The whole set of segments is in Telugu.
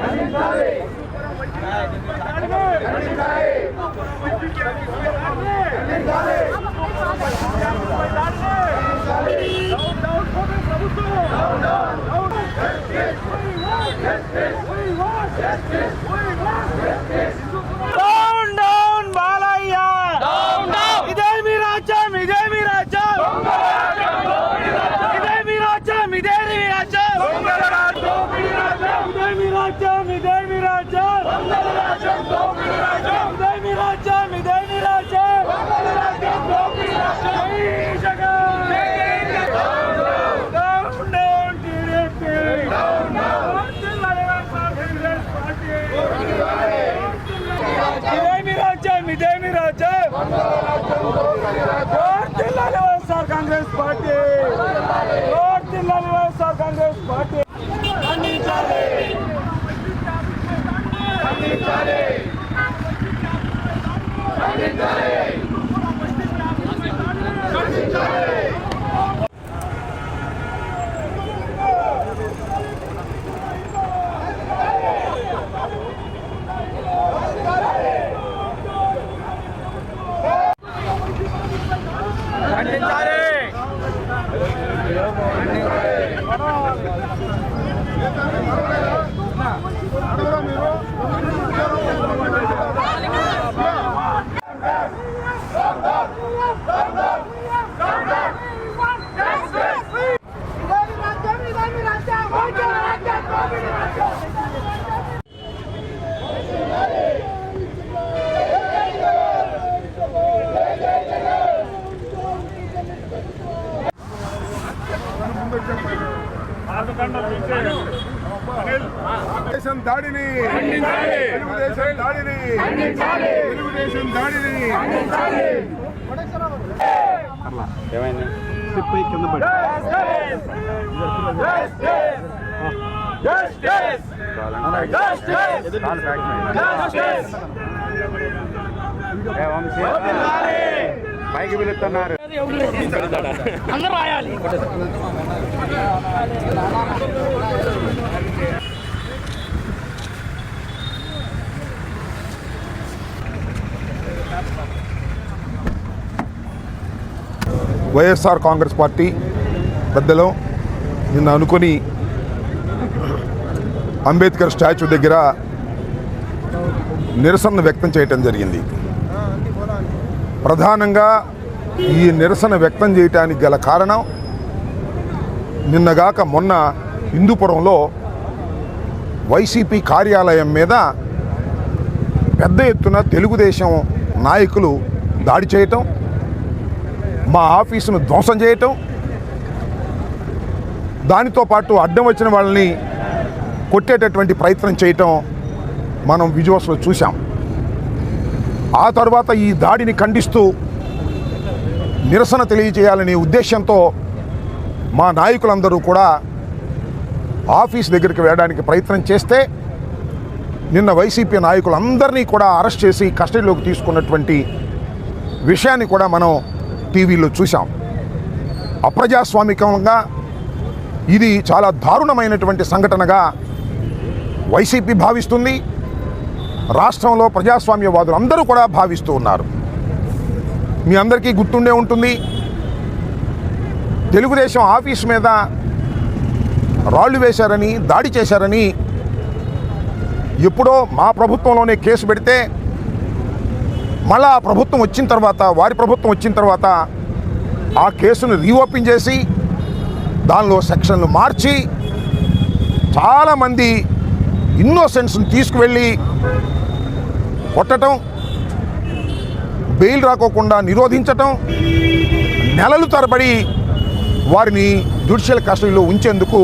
ఖండించాలి కాంగ్రెస్ పార్టీ దాడిని తెలుగుదేశం దాడిని. ఏమైంది? చెప్పి కింద పడి. పైకి పిలుస్తున్నారు అందరూ రాయాలి. వైఎస్ఆర్ కాంగ్రెస్ పార్టీ పెద్దలు నిన్న అనుకొని అంబేద్కర్ స్టాచ్యూ దగ్గర నిరసన వ్యక్తం చేయటం జరిగింది. ప్రధానంగా ఈ నిరసన వ్యక్తం చేయటానికి గల కారణం నిన్నగాక మొన్న హిందూపురంలో వైసీపీ కార్యాలయం మీద పెద్ద ఎత్తున తెలుగుదేశం నాయకులు దాడి చేయటం మా ఆఫీసును ధ్వంసం చేయటం దానితో పాటు అడ్డం వచ్చిన వాళ్ళని కొట్టేటటువంటి ప్రయత్నం చేయటం మనం విజువల్స్లో చూసాం ఆ తర్వాత ఈ దాడిని ఖండిస్తూ నిరసన తెలియజేయాలనే ఉద్దేశంతో మా నాయకులందరూ కూడా ఆఫీస్ దగ్గరికి వెళ్ళడానికి ప్రయత్నం చేస్తే నిన్న వైసీపీ నాయకులందరినీ కూడా అరెస్ట్ చేసి కస్టడీలోకి తీసుకున్నటువంటి విషయాన్ని కూడా మనం టీవీలో చూసాం అప్రజాస్వామికంగా ఇది చాలా దారుణమైనటువంటి సంఘటనగా వైసీపీ భావిస్తుంది. రాష్ట్రంలో ప్రజాస్వామ్యవాదులు అందరూ కూడా భావిస్తూ ఉన్నారు. మీ అందరికీ గుర్తుండే ఉంటుంది. తెలుగుదేశం ఆఫీస్ మీద రాళ్ళు వేశారని దాడి చేశారని ఎప్పుడో మా ప్రభుత్వంలోనే కేసు పెడితే మళ్ళా ఆ ప్రభుత్వం వచ్చిన తర్వాత వారి ప్రభుత్వం వచ్చిన తర్వాత ఆ కేసును రీఓపెన్ చేసి దానిలో సెక్షన్లు మార్చి చాలామంది ఇన్నోసెన్స్ని తీసుకువెళ్ళి కొట్టడం బెయిల్ రాకోకుండా నిరోధించటం నెలలు తరబడి వారిని జ్యుడిషియల్ కస్టడీలో ఉంచేందుకు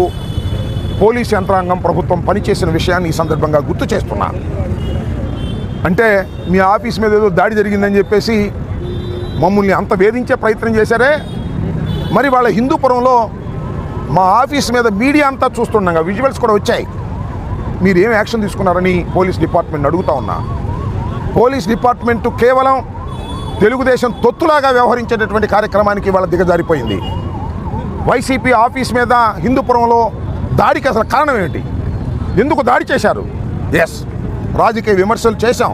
పోలీస్ యంత్రాంగం ప్రభుత్వం పనిచేసిన విషయాన్ని ఈ సందర్భంగా గుర్తు చేస్తున్నాను అంటే మీ ఆఫీస్ మీద ఏదో దాడి జరిగిందని చెప్పేసి మమ్మల్ని అంత వేధించే ప్రయత్నం చేశారే? మరి వాళ్ళ హిందూపురంలో మా ఆఫీస్ మీద మీడియా అంతా చూస్తుండగా విజువల్స్ కూడా వచ్చాయి. మీరు ఏం యాక్షన్ తీసుకున్నారని పోలీస్ డిపార్ట్మెంట్ అడుగుతా ఉన్నా. పోలీస్ డిపార్ట్మెంట్ కేవలం తెలుగుదేశం తొత్తులాగా వ్యవహరించేటటువంటి కార్యక్రమానికి వాళ్ళ దిగజారిపోయింది వైసీపీ ఆఫీస్ మీద హిందూపురంలో దాడికి అసలు కారణం ఏమిటి? ఎందుకు దాడి చేశారు? ఎస్ రాజకీయ విమర్శలు చేశాం.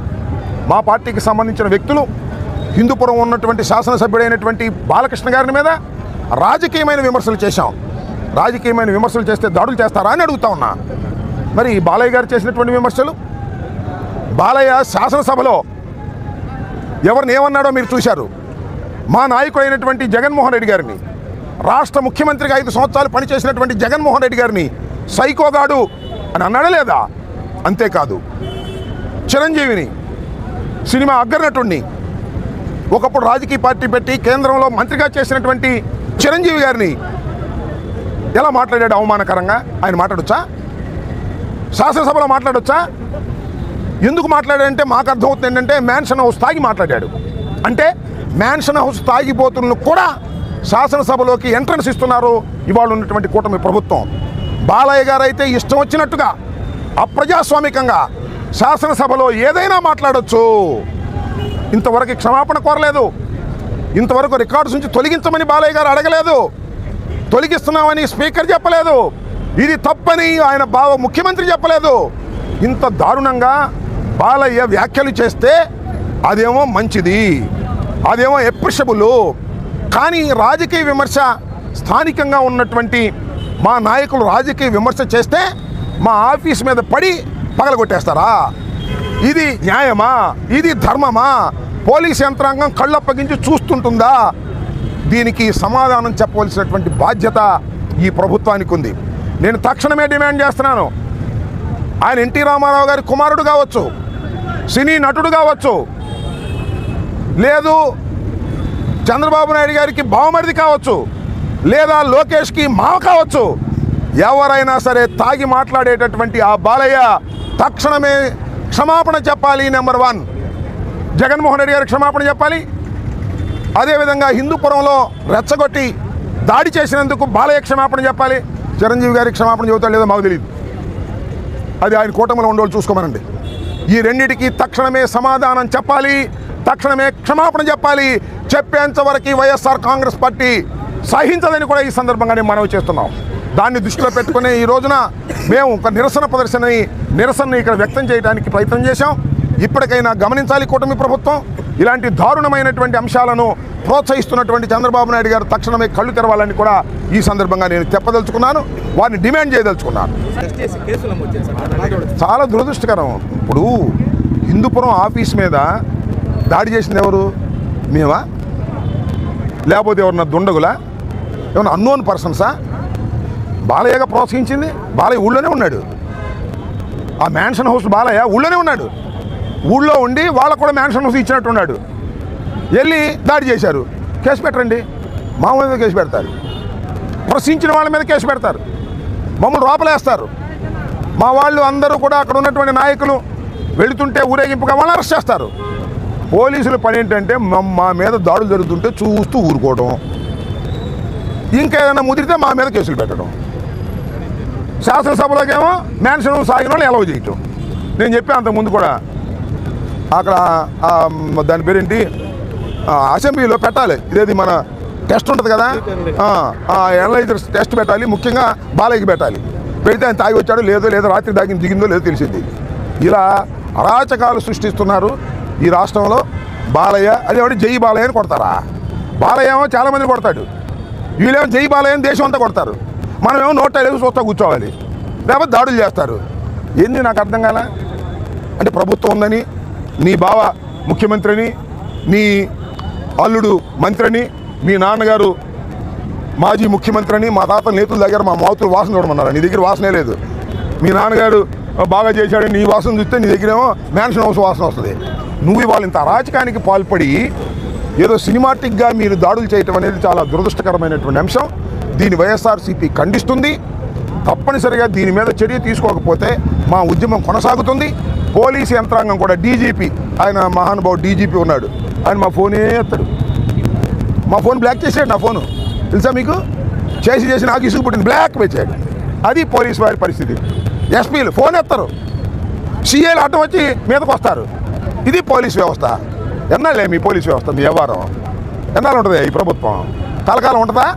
మా పార్టీకి సంబంధించిన వ్యక్తులు హిందూపురం ఉన్నటువంటి శాసనసభ్యుడైనటువంటి బాలకృష్ణ గారి మీద రాజకీయమైన విమర్శలు చేశాం. రాజకీయమైన విమర్శలు చేస్తే దాడులు చేస్తారా అని అడుగుతా ఉన్నా. మరి బాలయ్య గారు చేసినటువంటి విమర్శలు? బాలయ్య శాసనసభలో ఎవరిని ఏమన్నాడో మీరు చూశారు. మా నాయకుడు అయినటువంటి జగన్మోహన్ రెడ్డి గారిని రాష్ట్ర ముఖ్యమంత్రిగా ఐదు సంవత్సరాలు పనిచేసినటువంటి జగన్మోహన్ రెడ్డి గారిని సైకోగాడు అని అన్నాడా లేదా? అంతేకాదు. చిరంజీవిని సినిమా అగ్రనటుణ్ణి ఒకప్పుడు రాజకీయ పార్టీ పెట్టి కేంద్రంలో మంత్రిగా చేసినటువంటి చిరంజీవి గారిని ఎలా మాట్లాడాడు అవమానకరంగా? ఆయన మాట్లాడొచ్చా? శాసనసభలో మాట్లాడొచ్చా? ఎందుకు మాట్లాడాడంటే మాకు అర్థమవుతుంది ఏంటంటే మ్యాన్షన్ హౌస్ తాగి మాట్లాడాడు. అంటే మ్యాన్షన్ హౌస్ తాగిపోతులను కూడా శాసనసభలోకి ఎంట్రన్స్ ఇస్తున్నారు ఇవాళ ఉన్నటువంటి కూటమి ప్రభుత్వం. బాలయ్య గారు అయితే ఇష్టం వచ్చినట్టుగా అప్రజాస్వామికంగా శాసనసభలో ఏదైనా మాట్లాడచ్చు. ఇంతవరకు క్షమాపణ కోరలేదు. ఇంతవరకు రికార్డ్స్ నుంచి తొలగించమని బాలయ్య గారు అడగలేదు. తొలగిస్తున్నామని స్పీకర్ చెప్పలేదు. ఇది తప్పని ఆయన బావ ముఖ్యమంత్రి చెప్పలేదు. ఇంత దారుణంగా బాలయ్య వ్యాఖ్యలు చేస్తే అదేమో మంచిది అదేమో ఎప్రిషబుల్ కానీ రాజకీయ విమర్శ స్థానికంగా ఉన్నటువంటి మా నాయకులు రాజకీయ విమర్శ చేస్తే మా ఆఫీస్ మీద పడి పగలగొట్టేస్తారా? ఇది న్యాయమా? ఇది ధర్మమా? పోలీస్ యంత్రాంగం కళ్ళప్పగించి చూస్తుంటుందా? దీనికి సమాధానం చెప్పవలసినటువంటి బాధ్యత ఈ ప్రభుత్వానికి ఉంది. నేను తక్షణమే డిమాండ్ చేస్తున్నాను. ఆయన ఎన్టీ రామారావు గారి కుమారుడు కావచ్చు సినీ నటుడు కావచ్చు లేదు చంద్రబాబు నాయుడు గారికి బావమరిది కావచ్చు లేదా లోకేష్కి మావ కావచ్చు ఎవరైనా సరే తాగి మాట్లాడేటటువంటి ఆ బాలయ్య తక్షణమే క్షమాపణ చెప్పాలి నెంబర్ వన్. జగన్మోహన్ రెడ్డి గారు క్షమాపణ చెప్పాలి. అదేవిధంగా హిందూపురంలో రెచ్చగొట్టి దాడి చేసినందుకు బాలయ్య క్షమాపణ చెప్పాలి. చిరంజీవి గారికి క్షమాపణ చెబుతాడు లేదో మాకు తెలియదు అది ఆయన కూటమిలో ఉండేవాళ్ళు చూసుకోమనండి. ఈ రెండిటికి తక్షణమే సమాధానం చెప్పాలి తక్షణమే క్షమాపణ చెప్పాలి. చెప్పేంత వరకు వైఎస్ఆర్ కాంగ్రెస్ పార్టీ సహించదని కూడా ఈ సందర్భంగా నేను మనవి చేస్తున్నాం. దాన్ని దృష్టిలో పెట్టుకుని ఈ రోజున మేము ఒక నిరసన ప్రదర్శనని నిరసనని ఇక్కడ వ్యక్తం చేయడానికి ప్రయత్నం చేశాం. ఇప్పటికైనా గమనించాలి కూటమి ప్రభుత్వం. ఇలాంటి దారుణమైనటువంటి అంశాలను ప్రోత్సహిస్తున్నటువంటి చంద్రబాబు నాయుడు గారు తక్షణమే కళ్ళు తెరవాలని కూడా ఈ సందర్భంగా నేను చెప్పదలుచుకున్నాను. వారిని డిమాండ్ చేయదలుచుకున్నాను. చాలా దురదృష్టకరం. ఇప్పుడు హిందూపురం ఆఫీస్ మీద దాడి చేసింది ఎవరు? మేమా? లేకపోతే ఎవరన్నా దుండగులా? ఏమన్నా అన్నోన్ పర్సన్సా బాలయ్యగా ప్రోత్సహించింది. బాలయ్య ఊళ్ళోనే ఉన్నాడు. ఆ మ్యాన్షన్ హౌస్ బాలయ్య ఊళ్ళోనే ఉన్నాడు. ఊళ్ళో ఉండి వాళ్ళకు కూడా మ్యాన్షన్ హౌస్ ఇచ్చినట్టున్నాడు. వెళ్ళి దాడి చేశారు. కేసు పెట్టండి మామూలు మీద కేసు పెడతారు. ప్రశ్నించిన వాళ్ళ మీద కేసు పెడతారు. మమ్మల్ని లోపలేస్తారు మా వాళ్ళు అందరూ కూడా అక్కడ ఉన్నటువంటి నాయకులు వెళుతుంటే ఊరేగింపుగా వాళ్ళని అరెస్ట్ చేస్తారు. పోలీసుల పని ఏంటంటే మా- మీద దాడులు జరుగుతుంటే చూస్తూ ఊరుకోవడం ఇంకా ఏదైనా ముదిరితే మా మీద కేసులు పెట్టడం. శాసనసభలోకేమో మ్యాన్షన్ సాగిన వాళ్ళు ఎలవ చేయటం నేను చెప్పాను అంతకుముందు కూడా అక్కడ దాని పేరేంటి? అసెంబ్లీలో పెట్టాలి. ఇదేది మన టెస్ట్ ఉంటుంది కదా? ఎనలైజర్ టెస్ట్ పెట్టాలి. ముఖ్యంగా బాలయ్యకి పెట్టాలి. పెడితే ఆయన తాగి వచ్చాడో లేదో లేదో రాత్రి దాగి దిగిందో లేదో తెలిసింది. ఇలా అరాచకాలు సృష్టిస్తున్నారు ఈ రాష్ట్రంలో బాలయ్య. అది ఒకటి జై బాలయ్య అని కొడతారా? బాలయ్య ఏమో చాలామంది కొడతాడు. వీళ్ళేమో జై బాలయ్య అని దేశం అంతా కొడతారు. మనమేమో నోట్ వేసి చూస్తా కూర్చోవాలి. లేకపోతే దాడులు చేస్తారు. ఏంది నాకు అర్థం కాల? అంటే ప్రభుత్వం ఉందని నీ బావ ముఖ్యమంత్రిని నీ అల్లుడు మంత్రిని మీ నాన్నగారు మాజీ ముఖ్యమంత్రిని మా తాత నేతల దగ్గర మా మాతులు వాసన చూడమన్నారు? నీ దగ్గర వాసనే లేదు. మీ నాన్నగారు బాగా చేశాడు నీ వాసన చూస్తే నీ దగ్గరేమో మ్యాన్షన్ హౌస్ వాసన వస్తుంది. నువ్వు ఇవాళ ఇంత అరాచకానికి పాల్పడి ఏదో సినిమాటిక్గా మీరు దాడులు చేయటం అనేది చాలా దురదృష్టకరమైనటువంటి అంశం. దీని వైఎస్ఆర్సీపీ ఖండిస్తుంది. తప్పనిసరిగా దీని మీద చర్య తీసుకోకపోతే మా ఉద్యమం కొనసాగుతుంది. పోలీసు యంత్రాంగం కూడా డీజీపీ ఆయన మహానుభావుడు డీజీపీ ఉన్నాడు. ఆయన మా ఫోనే ఎత్తాడు. మా ఫోన్ బ్లాక్ చేసాడు నా ఫోను. తెలుసా మీకు? చేసి చేసి నాకు ఇసుగు పుట్టింది. బ్లాక్ పెట్టాడు. అది పోలీస్ వారి పరిస్థితి. ఎస్పీలు ఫోన్ ఎత్తారు. సీఏలు అడ్డం వచ్చి మీదకి వస్తారు. ఇది పోలీస్ వ్యవస్థ. ఎన్నాళ్ళే మీ పోలీస్ వ్యవస్థ మీ వ్యవహారం? ఎన్నాళ్ళు ఉంటుంది ఈ ప్రభుత్వం? కలకాలం ఉంటుందా?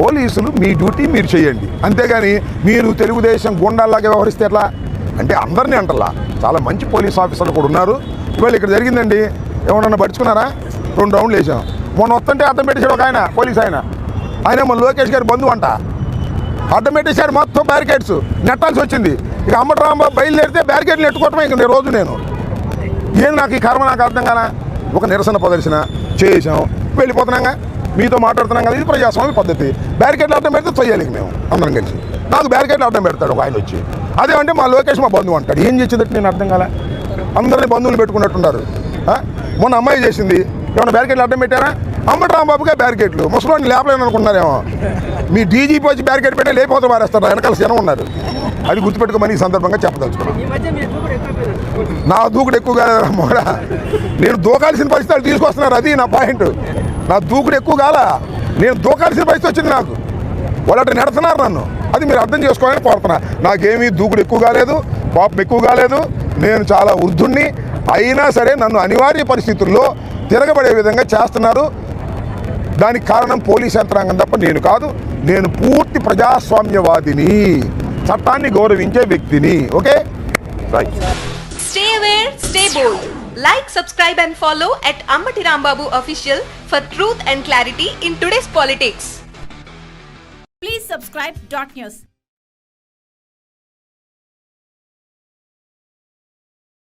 పోలీసులు మీ డ్యూటీ మీరు చేయండి. అంతేగాని మీరు తెలుగుదేశం గుండాల్లాగా వ్యవహరిస్తే ఎట్లా? అంటే అందరినీ అంటలా చాలా మంచి పోలీస్ ఆఫీసర్లు కూడా ఉన్నారు. ఇవాళ ఇక్కడ జరిగిందండి. ఏమన్నా పడుచుకున్నారా రెండు రౌండ్లు వేసాం. మొన్న వస్తుంటే అర్థం పెట్టేశాడు ఒక ఆయన పోలీస్ ఆయన. ఆయన మన లోకేష్ గారి బంధువు అంట. అర్థం పెట్టేశాడు మొత్తం బ్యారికేడ్స్ నెట్టాల్సి వచ్చింది. ఇక అమ్మటరాంబాబు బయలుదేరితే బ్యారికేడ్లు నెట్టుకోవటమే ఇక నేను రోజు నేను. ఏం నాకు ఈ కర్మ నాకు అర్థం కానా? ఒక నిరసన ప్రదర్శన చేసాం వెళ్ళిపోతున్నాగా. మీతో మాట్లాడుతున్నాం కదా ఇది ప్రజాస్వామ్య పద్ధతి. బ్యారికేడ్లు అడ్డం పెడితే చేయాలి మేము అందరం కలిసి. నాకు బ్యారికేడ్లు అడ్డం పెడతాడు ఒక ఆయన వచ్చి. అదే అంటే మా లోకేష్ మా బంధువు అంటాడు. ఏం చేసేదట్టు నేను అర్థం కాలే. అందరినీ బంధువులు పెట్టుకున్నట్టున్నారు? మొన్న అమ్మాయి చేసింది. ఏమైనా బ్యారికేడ్లు అడ్డం పెట్టారా? అమ్మటి రాంబాబుగా బ్యారికేడ్లు ముసలోని లేపలేను అనుకున్నారేమో మీ డీజీపీ వచ్చి బ్యారికేడ్ పెట్టే లేకపోతే మారేస్తారు? వెనకాల జనం ఉన్నారు. అది గుర్తుపెట్టుకోమని ఈ సందర్భంగా చెప్పదలుచుకున్నాను. నా దూకుడు ఎక్కువ కాదు మొగడ. నేను దూకాల్సిన పరిస్థితులు తీసుకొస్తున్నారు. అది నా పాయింట్ నా దూకుడు ఎక్కువ కాలా నేను దూకాల్సిన పరిస్థితి వచ్చింది నాకు. వాళ్ళు అట్లా నెడుతున్నారు నన్ను. అది మీరు అర్థం చేసుకోవాలని కోరుతున్నా. నాకేమీ దూకుడు ఎక్కువ కాలేదు పాపం ఎక్కువ కాలేదు. నేను చాలా వృద్ధుణ్ణి. అయినా సరే నన్ను అనివార్య పరిస్థితుల్లో తిరగబడే విధంగా చేస్తున్నారు. దానికి కారణం పోలీస్ యంత్రాంగం తప్ప నేను కాదు. నేను పూర్తి ప్రజాస్వామ్యవాదిని చట్టాన్ని గౌరవించే వ్యక్తిని. Okay? Stay Stay aware. Like, subscribe, and follow at Ambati Rambabu Official for truth and clarity in today's politics. Please subscribe dot news.